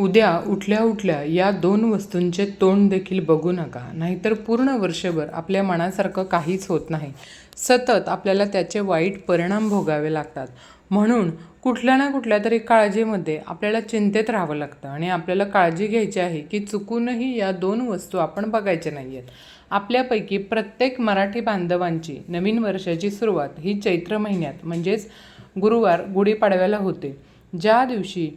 उद्या उठल्या उठल्या या दोन वस्तूंचे तोंड देखील बघू नका. नाहीतर पूर्ण वर्षभर आपल्या मनासारखं काहीच होत नाही. सतत आपल्याला त्याचे वाईट परिणाम भोगावे लागतात. म्हणून कुठल्या ना कुठल्या तरी काळजीमध्ये आपल्याला चिंतेत राहावं लागतं आणि आपल्याला काळजी घ्यायची आहे की चुकूनही या दोन वस्तू आपण बघायच्या नाही आहेत आपल्यापैकी प्रत्येक मराठी बांधवांची नवीन वर्षाची सुरुवात ही चैत्र महिन्यात म्हणजेच गुरुवार गुढीपाडव्याला होते. ज्या दिवशी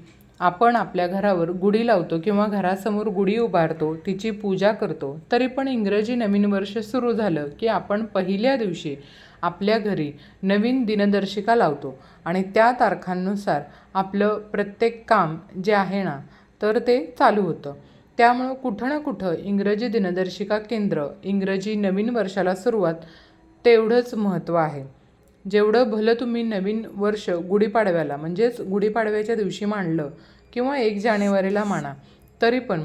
आपण आपल्या घरावर गुढी लावतो किंवा घरासमोर गुढी उभारतो तिची पूजा करतो तरी पण इंग्रजी नवीन वर्ष सुरू झालं की आपण पहिल्या दिवशी आपल्या घरी नवीन दिनदर्शिका लावतो आणि त्या तारखांनुसार आपलं प्रत्येक काम जे आहे ना तर ते चालू होतं. त्यामुळं कुठं ना कुठं इंग्रजी दिनदर्शिका केंद्र इंग्रजी नवीन वर्षाला सुरुवात तेवढंच महत्त्व आहे. जेवढं भलं तुम्ही नवीन वर्ष गुढीपाडव्याला म्हणजेच गुढीपाडव्याच्या दिवशी मांडलं किंवा एक जानेवारीला माना तरी पण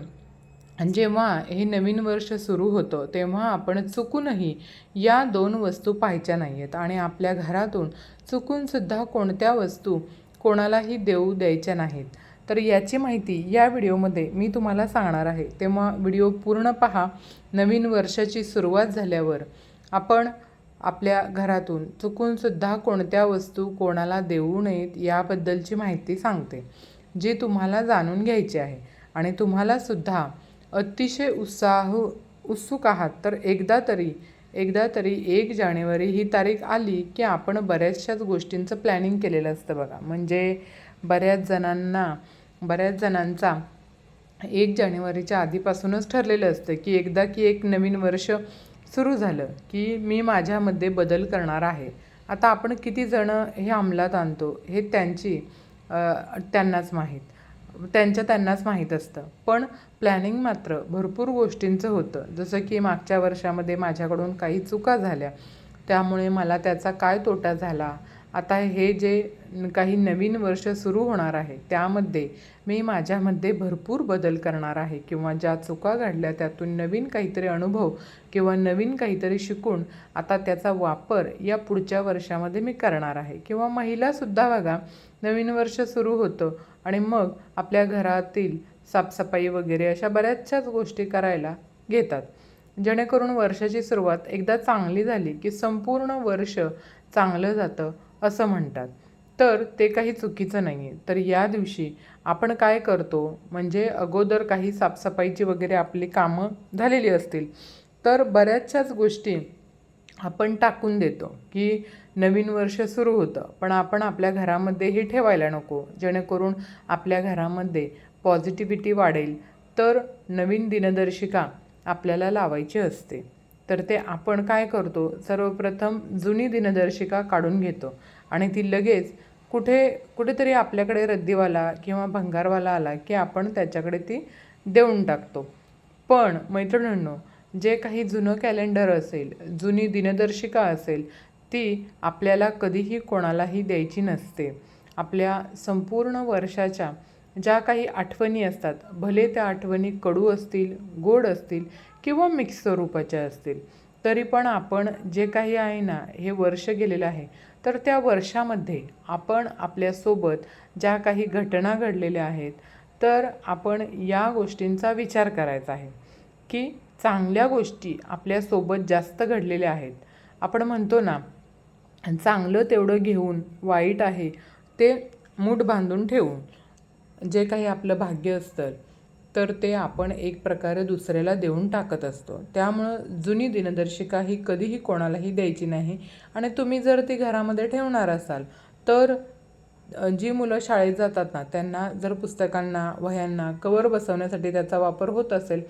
जेव्हा हे नवीन वर्ष सुरू होतं तेव्हा आपण चुकूनही या दोन वस्तू पाहायच्या नाही आहेत आणि आपल्या घरातून चुकूनसुद्धा कोणत्या वस्तू कोणालाही देऊ द्यायच्या नाहीत. तर याची माहिती या व्हिडिओमध्ये मी तुम्हाला सांगणार आहे. तेव्हा व्हिडिओ पूर्ण पहा. नवीन वर्षाची सुरुवात झाल्यावर आपण आपल्या घरातून चुकूनसुद्धा कोणत्या वस्तू कोणाला देऊ नयेत याबद्दलची माहिती सांगते. जे तुम्हाला जाणून घ्यायचे आहे. आणि तुम्हालासुद्धा अतिशय उत्साह उत्सुक आहात. तर एकदा तरी एकदा तरी एक जानेवारी ही तारीख आली की आपण बऱ्याचशाच गोष्टींचं प्लॅनिंग केलेलं असतं बघा. म्हणजे बऱ्याच जणांना बऱ्याच जणांचा एक जानेवारीच्या आधीपासूनच ठरलेलं असतं की एकदा की एक नवीन वर्ष सुरू झालं की मी माझ्यामध्ये बदल करणार आहे. आता आपण किती जणं हे अंमलात आणतो हे त्यांची त्यांनाच माहीत. त्यांच्या त्यांनाच माहीत असतं. पण प्लॅनिंग मात्र भरपूर गोष्टींचं होतं. जसं की मागच्या वर्षामध्ये माझ्याकडून काही चुका झाल्या. त्यामुळे मला त्याचा काय तोटा झाला? आता हे जे काही नवीन वर्ष सुरू होणार आहे त्यामध्ये मी माझ्यामध्ये भरपूर बदल करणार आहे. किंवा ज्या चुका घडल्या त्यातून नवीन काहीतरी अनुभव किंवा नवीन काहीतरी शिकून आता त्याचा वापर या पुढच्या वर्षामध्ये मी करणार आहे. किंवा महिलासुद्धा बघा नवीन वर्ष सुरू होतं आणि मग आपल्या घरातील साफसफाई वगैरे अशा बऱ्याचशाच गोष्टी करायला घेतात. जेणेकरून वर्षाची सुरुवात एकदा चांगली झाली की संपूर्ण वर्ष चांगलं जातं. असं म्हणतात. तर ते काही चुकीचं नाही आहे तर या दिवशी आपण काय करतो? म्हणजे अगोदर काही साफसफाईची वगैरे आपली कामं झालेली असतील. तर बऱ्याचशाच गोष्टी आपण टाकून देतो की नवीन वर्ष सुरू होतं. पण आपण आपल्या घरामध्ये हे ठेवायला नको. जेणेकरून आपल्या घरामध्ये पॉझिटिव्हिटी वाढेल. तर नवीन दिनदर्शिका आपल्याला लावायची असते. तर ते आपण काय करतो? सर्वप्रथम जुनी दिनदर्शिका काढून घेतो. आणि ती लगेच कुठे कुठेतरी आपल्याकडे रद्दीवाला किंवा भंगारवाला आला की आपण त्याच्याकडे ती देऊन टाकतो. पण मैत्रिणींनो जे काही जुनं कॅलेंडर असेल जुनी दिनदर्शिका असेल ती आपल्याला कधीही कोणालाही द्यायची नसते. आपल्या संपूर्ण वर्षाच्या ज्या काही आठवणी असतात भले त्या आठवणी कडू असतील गोड असतील किंवा मिक्स स्वरूपाच्या असतील. तरी पण आपण जे काही आहे ना हे वर्ष गेलेलं आहे. तर त्या वर्षामध्ये आपण आपल्यासोबत ज्या काही घटना घडलेल्या आहेत तर आपण या गोष्टींचा विचार करायचा आहे. की चांगल्या गोष्टी आपल्यासोबत जास्त घडलेल्या आहेत. आपण म्हणतो ना चांगलं तेवढं घेऊन वाईट आहे ते मूठ बांधून ठेवून जे काही आपलं भाग्य असतं तर ते आपण एक प्रकारे दुसऱ्याला देऊन टाकत असतो. त्यामुळं जुनी दिनदर्शिका ही कधीही कोणालाही द्यायची नाही. आणि तुम्ही जर ती घरामध्ये ठेवणार असाल तर जी मुलं शाळेत जातात ना त्यांना जर पुस्तकांना वह्यांना कवर बसवण्यासाठी त्याचा वापर होत असेल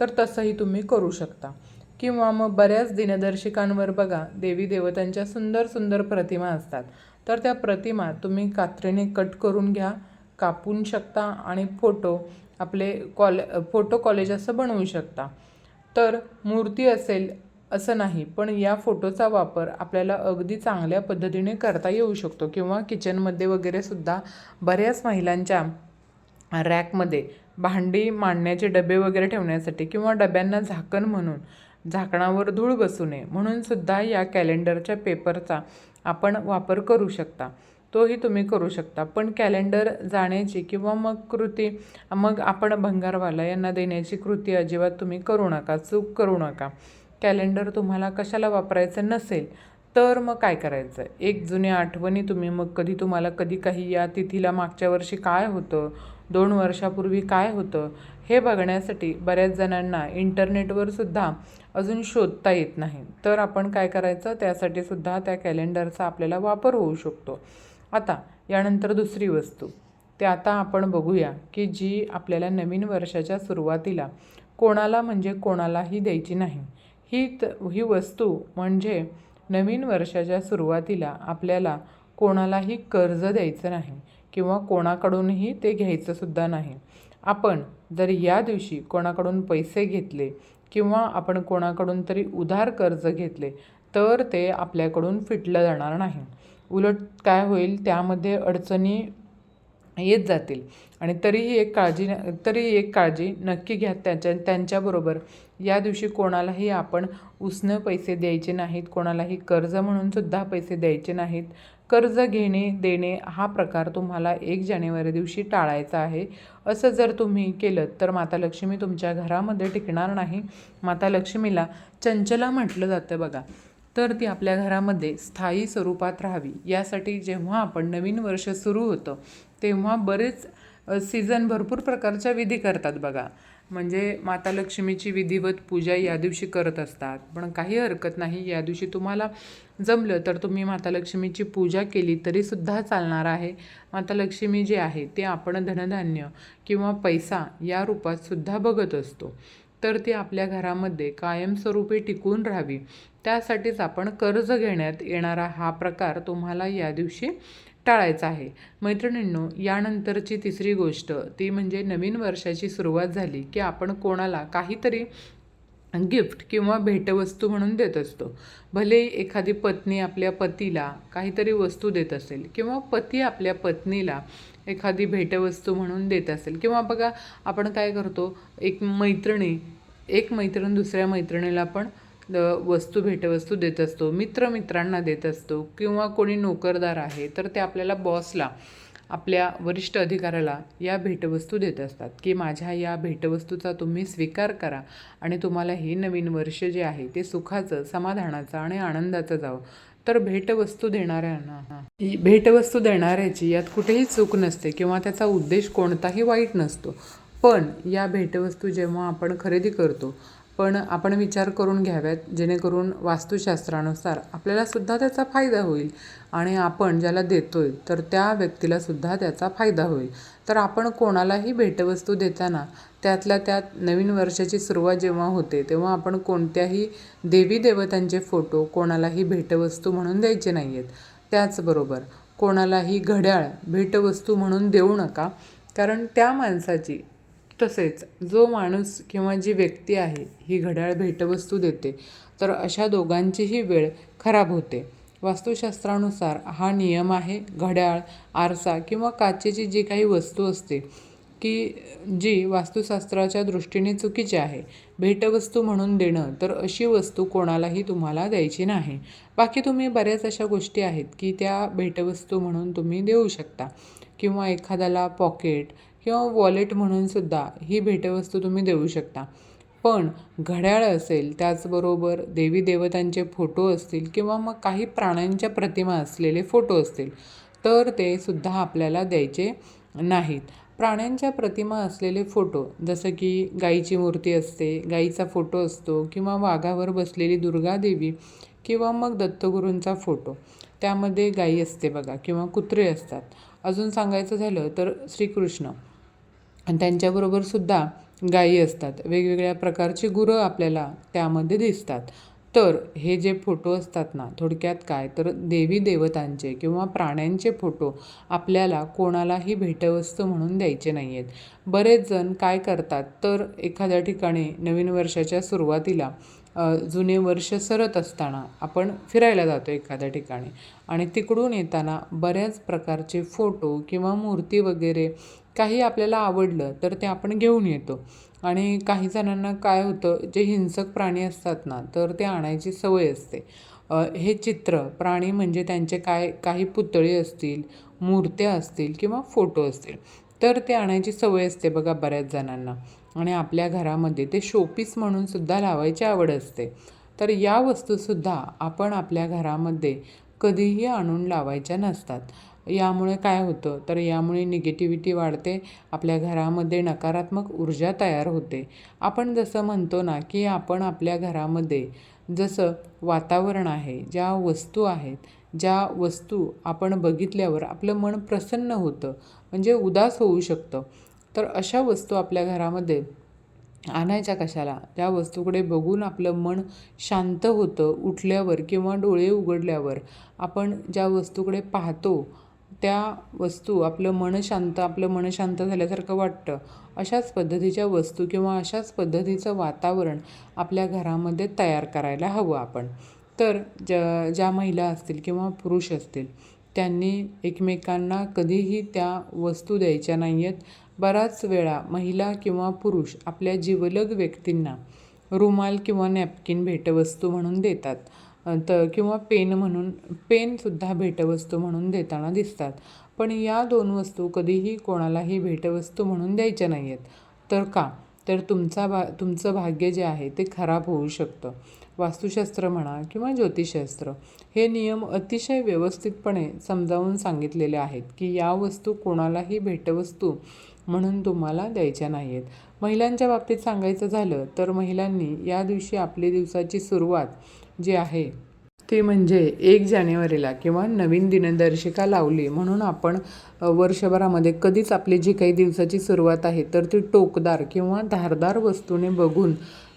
तर तसंही तुम्ही करू शकता. किंवा मग बऱ्याच दिनदर्शिकांवर बघा देवी देवतांच्या सुंदर सुंदर प्रतिमा असतात. तर त्या प्रतिमा तुम्ही कात्रीने कट करून घ्या कापून शकता आणि फोटो आपले कॉल फोटो कॉलेज असं बनवू शकता. तर मूर्ती असेल असं नाही पण या फोटोचा वापर आपल्याला अगदी चांगल्या पद्धतीने करता येऊ शकतो. किंवा किचनमध्ये वगैरे सुद्धा बऱ्याच महिलांच्या रॅकमध्ये भांडी मांडण्याचे डबे वगैरे ठेवण्यासाठी किंवा डब्यांना झाकण म्हणून झाकणावर धूळ बसू नये. म्हणून सुद्धा या कॅलेंडरच्या पेपरचा आपण वापर करू शकता. तोही तुम्ही करू शकता. पण कॅलेंडर जाण्याची किंवा मग कृती मग आपण भंगारवाला यांना देण्याची कृती अजिबात तुम्ही करू नका चूक करू नका. कॅलेंडर तुम्हाला कशाला वापरायचं नसेल तर मग काय करायचं? एक जुन्या आठवणी तुम्ही मग कधी तुम्हाला कधी काही या तिथीला मागच्या वर्षी काय होतं दोन वर्षापूर्वी काय होतं हे बघण्यासाठी बऱ्याच जणांना इंटरनेटवर सुद्धा अजून शोधता येत नाही. तर आपण काय करायचं? त्यासाठी सुद्धा त्या कॅलेंडरचा आपल्याला वापर होऊ शकतो. आता यानंतर दुसरी वस्तू. ते आता आपण बघूया की जी आपल्याला नवीन वर्षाच्या सुरुवातीला कोणाला म्हणजे कोणालाही द्यायची नाही. ही त ही वस्तू म्हणजे नवीन वर्षाच्या सुरुवातीला आपल्याला कोणालाही कर्ज द्यायचं नाही किंवा कोणाकडूनही ते घ्यायचंसुद्धा नाही. आपण जर या दिवशी कोणाकडून पैसे घेतले किंवा आपण कोणाकडून तरी उधार कर्ज घेतले तर ते आपल्याकडून फिटलं जाणार नाही. उलट काय होईल त्यामध्ये अडचणी येत जातील. आणि तरीही एक काळजी तरीही एक काळजी नक्की घ्या त्याच्या त्यांच्याबरोबर. या दिवशी कोणालाही आपण उसनं पैसे द्यायचे नाहीत कोणालाही कर्ज म्हणूनसुद्धा पैसे द्यायचे नाहीत. कर्ज घेणे देणे हा प्रकार तुम्हाला एक जानेवारी दिवशी टाळायचा आहे. असं जर तुम्ही केलं तर माता लक्ष्मी तुमच्या घरामध्ये टिकणार नाही. माता लक्ष्मीला चंचला म्हटलं जातं बघा. तर ती आपल्या घरामध्ये स्थायी स्वरूपात राहावी. यासाठी जेव्हा आपण नवीन वर्ष सुरू होतं तेव्हा बरेच सीझन भरपूर प्रकारच्या विधी करतात बघा. म्हणजे माता लक्ष्मीची विधिवत पूजा या दिवशी करत असतात. पण काही हरकत नाही या दिवशी तुम्हाला जमलं तर तुम्ही माता लक्ष्मीची पूजा केली तरीसुद्धा चालणार आहे. माता लक्ष्मी जे आहे ते आपण धनधान्य किंवा पैसा या रूपात सुद्धा बघत असतो. तर ती आपल्या घरामध्ये कायमस्वरूपी टिकून राहावी. त्यासाठीच आपण कर्ज घेण्यात येणारा हा प्रकार तुम्हाला या दिवशी टाळायचा आहे. मैत्रिणींनो यानंतरची तिसरी गोष्ट ती म्हणजे नवीन वर्षाची सुरुवात झाली की आपण कोणाला काहीतरी गिफ्ट किंवा भेटवस्तू म्हणून देत असतो. भले एखादी पत्नी आपल्या पतीला काहीतरी वस्तू देत असेल किंवा पती आपल्या पत्नीला एखादी भेटवस्तू म्हणून देत असेल. किंवा बघा आपण काय करतो एक मैत्रिणी एक मैत्रीण दुसऱ्या मैत्रिणीला पण वस्तू भेटवस्तू देत असतो. मित्र मित्रांना देत असतो. किंवा कोणी नोकरदार आहे तर ते आपल्याला बॉसला आपल्या वरिष्ठ अधिकाऱ्याला या भेटवस्तू देत असतात. की माझ्या या भेटवस्तूचा तुम्ही स्वीकार करा आणि तुम्हाला हे नवीन वर्ष जे आहे ते सुखाचं समाधानाचं आणि आनंदाचं जावं. तर भेटवस्तू देणाऱ्यांना. भेटवस्तू देणाऱ्याची यात कुठेही चूक नसते किंवा त्याचा उद्देश कोणताही वाईट नसतो. पण या भेटवस्तू जेव्हा आपण खरेदी करतो पण आपण विचार करून घ्याव्यात जेणेकरून वास्तुशास्त्रानुसार आपल्यालासुद्धा त्याचा फायदा होईल. आणि आपण ज्याला देतो आहे तर त्या व्यक्तीलासुद्धा त्याचा फायदा होईल. तर आपण कोणालाही भेटवस्तू देताना त्यातल्या त्यात नवीन वर्षाची सुरुवात जेव्हा होते तेव्हा आपण कोणत्याही देवी देवतांचे फोटो कोणालाही भेटवस्तू म्हणून द्यायचे नाही आहेत त्याचबरोबर कोणालाही घड्याळ भेटवस्तू म्हणून देऊ नका. कारण त्या माणसाची तसेच जो माणूस किंवा जी व्यक्ती आहे ही घड्याळ भेटवस्तू देते तर अशा दोघांचीही वेळ खराब होते. वास्तुशास्त्रानुसार हा नियम आहे घड्याळ आरसा किंवा काचेची जी काही वस्तू असते की जी वास्तुशास्त्राच्या दृष्टीने चुकीची आहे. भेटवस्तू म्हणून देणं तर अशी वस्तू कोणालाही तुम्हाला द्यायची नाही. बाकी तुम्ही बऱ्याच अशा गोष्टी आहेत की त्या भेटवस्तू म्हणून तुम्ही देऊ शकता. किंवा एखाद्याला पॉकेट किंवा वॉलेट म्हणूनसुद्धा ही भेटवस्तू तुम्ही देऊ शकता. पण घड्याळ असेल त्याचबरोबर देवी देवतांचे फोटो असतील किंवा मग काही प्राण्यांच्या प्रतिमा असलेले फोटो असतील तर ते सुद्धा आपल्याला द्यायचे नाहीत. प्राण्यांच्या प्रतिमा असलेले फोटो जसं की गाईची मूर्ती असते गाईचा फोटो असतो किंवा वाघावर बसलेली दुर्गादेवी किंवा मग दत्तगुरूंचा फोटो त्यामध्ये गाई असते बघा किंवा कुत्रे असतात. अजून सांगायचं झालं तर श्रीकृष्ण. आणि त्यांच्याबरोबर सुद्धा गायी असतात. वेगवेगळ्या प्रकारची गुरं आपल्याला त्यामध्ये दिसतात. तर हे जे फोटो असतात ना थोडक्यात काय? तर देवी देवतांचे किंवा प्राण्यांचे फोटो आपल्याला कोणालाही भेटवस्तू म्हणून द्यायचे नाही आहेत बरेच जण काय करतात? तर एखाद्या ठिकाणी नवीन वर्षाच्या सुरुवातीला जुने वर्ष सरत असताना आपण फिरायला जातो एखाद्या ठिकाणी. आणि तिकडून येताना बऱ्याच प्रकारचे फोटो किंवा मूर्ती वगैरे काही आपल्याला आवडलं तर ते आपण घेऊन येतो. आणि काही जणांना काय होतं जे हिंसक प्राणी असतात ना तर ते आणायची सवय असते. हे चित्र प्राणी म्हणजे त्यांचे काय काही पुतळे असतील मूर्त्या असतील किंवा फोटो असतील तर ते आणायची सवय असते बघा बऱ्याच जणांना. आणि आपल्या घरामध्ये ते शोपीस म्हणून सुद्धा लावायची आवड असते. तर या वस्तूसुद्धा आपण आपल्या घरामध्ये कधीही आणून लावायच्या नसतात. यामुळे काय होतं? तर यामुळे निगेटिव्हिटी वाढते आपल्या घरामध्ये नकारात्मक ऊर्जा तयार होते. आपण जसं म्हणतो ना की आपण आपल्या घरामध्ये जसं वातावरण आहे ज्या वस्तू आहेत ज्या वस्तू आपण बघितल्यावर आपलं मन प्रसन्न होतं. म्हणजे उदास होऊ शकतं. तर अशा वस्तू आपल्या घरामध्ये आणायच्या कशाला? त्या वस्तूकडे बघून आपलं मन शांत होतं उठल्यावर किंवा डोळे उघडल्यावर. आपण ज्या वस्तूकडे पाहतो त्या वस्तू आपलं मन शांत आपलं मन शांत झाल्यासारखं वाटतं. अशाच पद्धतीच्या वस्तू किंवा अशाच पद्धतीचं वातावरण आपल्या घरामध्ये तयार करायला हवं आपण. तर ज्या ज्या महिला असतील किंवा पुरुष असतील त्यांनी एकमेकांना कधीही त्या वस्तू द्यायच्या नाही आहेत बराच वेळा महिला किंवा पुरुष आपल्या जीवलग व्यक्तींना रुमाल किंवा नॅपकिन भेटवस्तू म्हणून देतात. तर किंवा पेन म्हणून पेनसुद्धा भेटवस्तू म्हणून देताना दिसतात. पण या दोन वस्तू कधीही कोणालाही भेटवस्तू म्हणून द्यायच्या नाही आहेत तर का? तर तुमचा भा तुमचं भाग्य जे आहे ते खराब होऊ शकतं. वास्तुशास्त्र म्हणा किंवा ज्योतिषशास्त्र हे नियम अतिशय व्यवस्थितपणे समजावून सांगितलेले आहेत की या वस्तू कोणालाही भेटवस्तू म्हणून तुम्हाला द्यायच्या नाही आहेत महिलांच्या बाबतीत सांगायचं झालं तर महिलांनी या दिवशी आपली दिवसाची सुरुवात जी आहे ती म्हणजे एक जानेवारीला किंवा नवीन दिनदर्शिका लावली म्हणून आपण वर्षभरामध्ये कधीच आपली जी काही दिवसाची सुरुवात आहे तर ती टोकदार किंवा धारदार वस्तूने बघून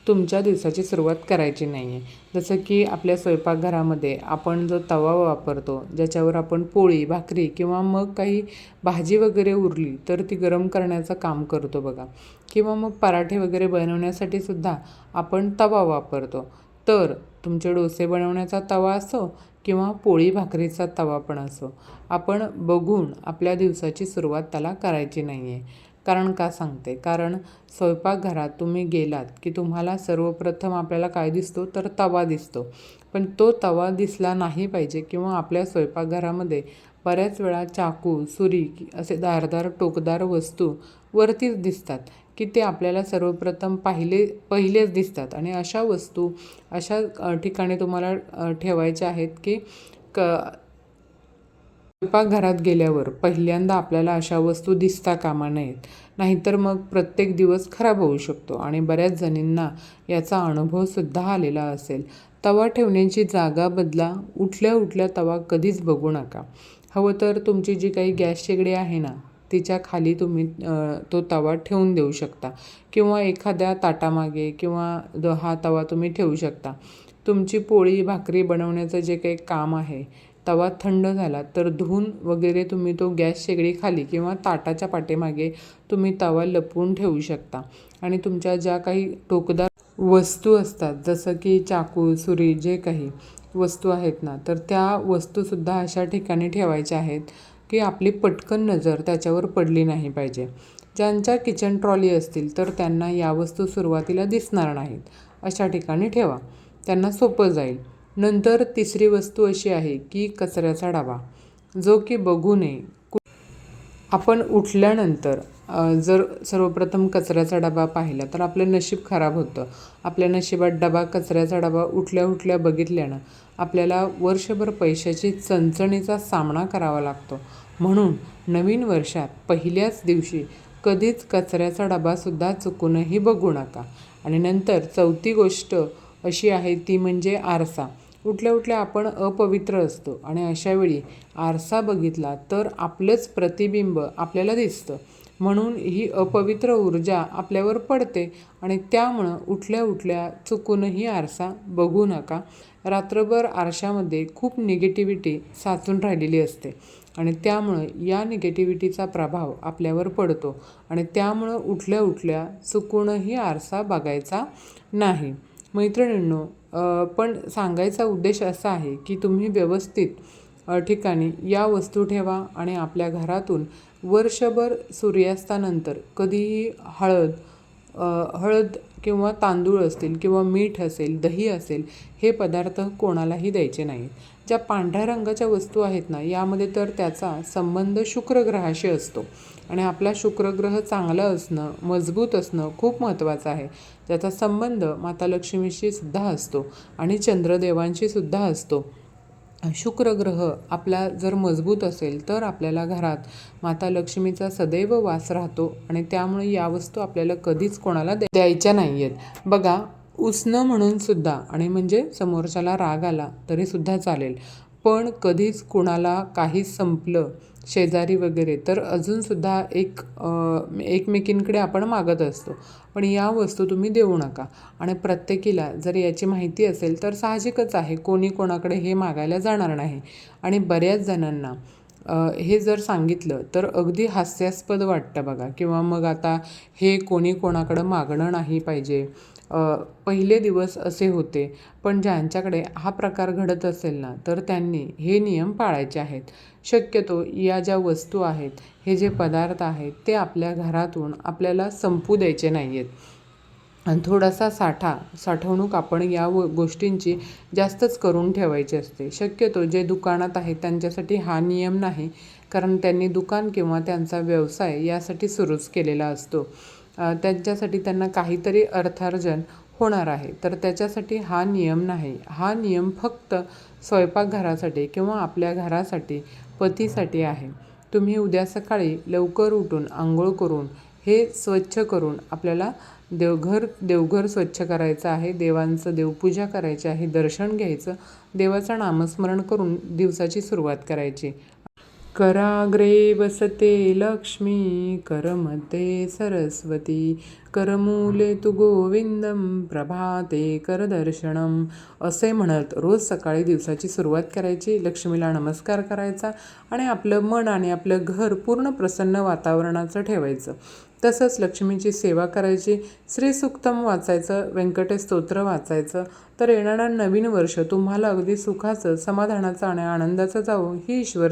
तुमच्या दिवसाची सुरुवात करायची नाही आहे जसं की आपल्या स्वयंपाकघरामध्ये आपण जो तवा वापरतो ज्याच्यावर आपण पोळी भाकरी किंवा मग काही भाजी वगैरे उरली तर ती गरम करण्याचं काम करतो बघा. किंवा मग पराठे वगैरे बनवण्यासाठी सुद्धा आपण तवा वापरतो. तर तुमचे डोसे बनवण्याचा तवा असो किंवा पोळी भाकरीचा तवा पण असो आपण बघून आपल्या दिवसाची सुरुवात त्याला करायची नाही आहे कारण का सांगते? कारण स्वयंपाकघरात तुम्ही गेलात की तुम्हाला सर्वप्रथम आपल्याला काय दिसतो? तर तवा दिसतो. पण तो तवा दिसला नाही पाहिजे किंवा आपल्या स्वयंपाकघरामध्ये बऱ्याच वेळा चाकू सुरी असे धारदार टोकदार वस्तू वरतीच दिसतात की ते आपल्याला सर्वप्रथम पाहिले पहिलेच दिसतात. आणि अशा वस्तू अशा ठिकाणी तुम्हाला ठेवायच्या आहेत की क स्वयंपाकघरात गेल्यावर पहिल्यांदा आपल्याला अशा वस्तू दिसता कामा नयेत. नाहीतर मग प्रत्येक दिवस खराब होऊ शकतो आणि बऱ्याच जणींना याचा अनुभवसुद्धा आलेला असेल. तवा ठेवण्याची जागा बदला उठल्या उठल्या तवा कधीच बघू नका. हवं तर तुमची जी काही गॅस शेगडी आहे ना तिच्या खाली तुम्ही तो तवा ठेवून देऊ शकता. किंवा एखाद्या ताटामागे किंवा द हा तवा तुम्ही ठेवू शकता. तुमची पोळी भाकरी बनवण्याचं जे काही काम आहे तवा थंड झाला तर धुवून वगैरे तुम्ही तो गॅस शेगडी खाली किंवा ताटाच्या पाठीमागे तुम्ही तवा लपवून ठेवू शकता. आणि तुमच्या ज्या काही टोकदार वस्तू असतात जसं की चाकू सुरी जे काही वस्तू आहेत ना तर त्या वस्तूसुद्धा अशा ठिकाणी ठेवायच्या आहेत की आपली पटकन नजर त्याच्यावर पडली नाही पाहिजे. ज्यांच्या किचन ट्रॉली असतील तर त्यांना या वस्तू सुरुवातीला दिसणार नाहीत. अशा ठिकाणी ठेवा. त्यांना सोपं जाईल. नंतर तिसरी वस्तू अशी आहे की कचऱ्याचा डबा जो की बघू नये. आपण उठल्यानंतर जर सर्वप्रथम कचऱ्याचा डबा पाहिला तर आपलं नशीब खराब होतं. आपल्या नशिबात डबा कचऱ्याचा डबा उठल्या उठल्या बघितल्यानं आपल्याला वर्षभर पैशाची चणचणीचा सामना करावा लागतो. म्हणून नवीन वर्षात पहिल्याच दिवशी कधीच कचऱ्याचा डबासुद्धा चुकूनही बघू नका. आणि नंतर चौथी गोष्ट अशी आहे ती म्हणजे आरसा. उठल्या उठल्या आपण अपवित्र असतो. आणि अशावेळी आरसा बघितला तर आपलंच प्रतिबिंब आपल्याला दिसतं. म्हणून ही अपवित्र ऊर्जा आपल्यावर पडते आणि त्यामुळं उठल्या उठल्या चुकूनही आरसा बघू नका. रात्रभर आरशामध्ये खूप निगेटिव्हिटी साचून राहिलेली असते आणि त्यामुळं या निगेटिव्हिटीचा प्रभाव आपल्यावर पडतो आणि त्यामुळं उठल्या उठल्या चुकूनही आरसा बघायचा नाही. मैत्रिणींनो पण सांगायचा उद्देश असा आहे की तुम्ही व्यवस्थित ठिकाणी या वस्तू ठेवा आणि आपल्या घरातून वर्षभर सूर्यास्तानंतर कधीही हळद हळद किंवा तांदूळ असतील किंवा मीठ असेल दही असेल हे पदार्थ कोणालाही द्यायचे नाहीत. ज्या पांढऱ्या रंगाच्या वस्तू आहेत ना यामध्ये तर त्याचा संबंध शुक्रग्रहाशी असतो. आणि आपला शुक्रग्रह चांगला असणं मजबूत असणं खूप महत्त्वाचं आहे. त्याचा संबंध माता लक्ष्मीशी सुद्धा असतो आणि चंद्रदेवांशी सुद्धा असतो. शुक्र ग्रह आपला जर मजबूत असेल तर आपल्याला घरात माता लक्ष्मीचा सदैव वास राहतो आणि त्यामुळे या वस्तू आपल्याला कधीच कोणाला द्यायच्या नाही आहेत बघा उसणं म्हणून सुद्धा आणि म्हणजे समोरच्याला राग आला तरीसुद्धा चालेल. पण कधीच कुणाला काहीच संपलं शेजारी वगैरे तर अजूनसुद्धा एक एकमेकींकडे आपण मागत असतो. पण या वस्तू तुम्ही देऊ नका. आणि प्रत्येकीला जर याची माहिती असेल तर साहजिकच आहे. कोणी कोणाकडे हे मागायला जाणार नाही. आणि बऱ्याच जणांना हे जर सांगितलं तर अगदी हास्यास्पद वाटतं बघा. किंवा मग आता हे कोणी कोणाकडं मागणं नाही पाहिजे. पहिले दिवस असे होते. पण ज्यांच्याकडे हा प्रकार घडत असेल ना तर त्यांनी हे नियम पाळायचे आहेत. शक्यतो या ज्या वस्तू आहेत हे जे पदार्थ आहेत ते आपल्या घरातून आपल्याला संपू द्यायचे नाही आहेत आणि थोडासा साठा साठवणूक आपण या व गोष्टींची जास्तच करून ठेवायची असते. शक्यतो जे दुकानात आहेत त्यांच्यासाठी हा नियम नाही. कारण त्यांनी दुकान किंवा त्यांचा व्यवसाय यासाठी सुरूच केलेला असतो. त्यांच्यासाठी त्यांना काहीतरी अर्थार्जन होणार आहे. तर त्याच्यासाठी हा नियम नाही. हा नियम फक्त स्वयंपाकघरासाठी किंवा आपल्या घरासाठी पतीसाठी आहे. तुम्ही उद्या सकाळी लवकर उठून आंघोळ करून हे स्वच्छ करून आपल्याला देवघर देवघर स्वच्छ करायचं आहे. देवांचं देवपूजा करायची आहे. दर्शन घ्यायचं. देवाचं नामस्मरण करून दिवसाची सुरुवात करायची. कराग्रे वसते लक्ष्मी करमते सरस्वती करमूले तु गोविंदम प्रभाते करदर्शनम. असे म्हणत रोज सकाळी दिवसाची सुरुवात करायची लक्ष्मीला नमस्कार करायचा आणि आपलं मन आणि आपलं घर पूर्ण प्रसन्न वातावरणाचं ठेवायचं. तसंच लक्ष्मीची सेवा करायची श्रीसुक्तम वाचायचं व्यंकटेश स्तोत्र वाचायचं. तर येणारं नवीन वर्ष तुम्हाला अगदी सुखाचं समाधानाचं आणि आनंदाचं जावो ही ईश्वर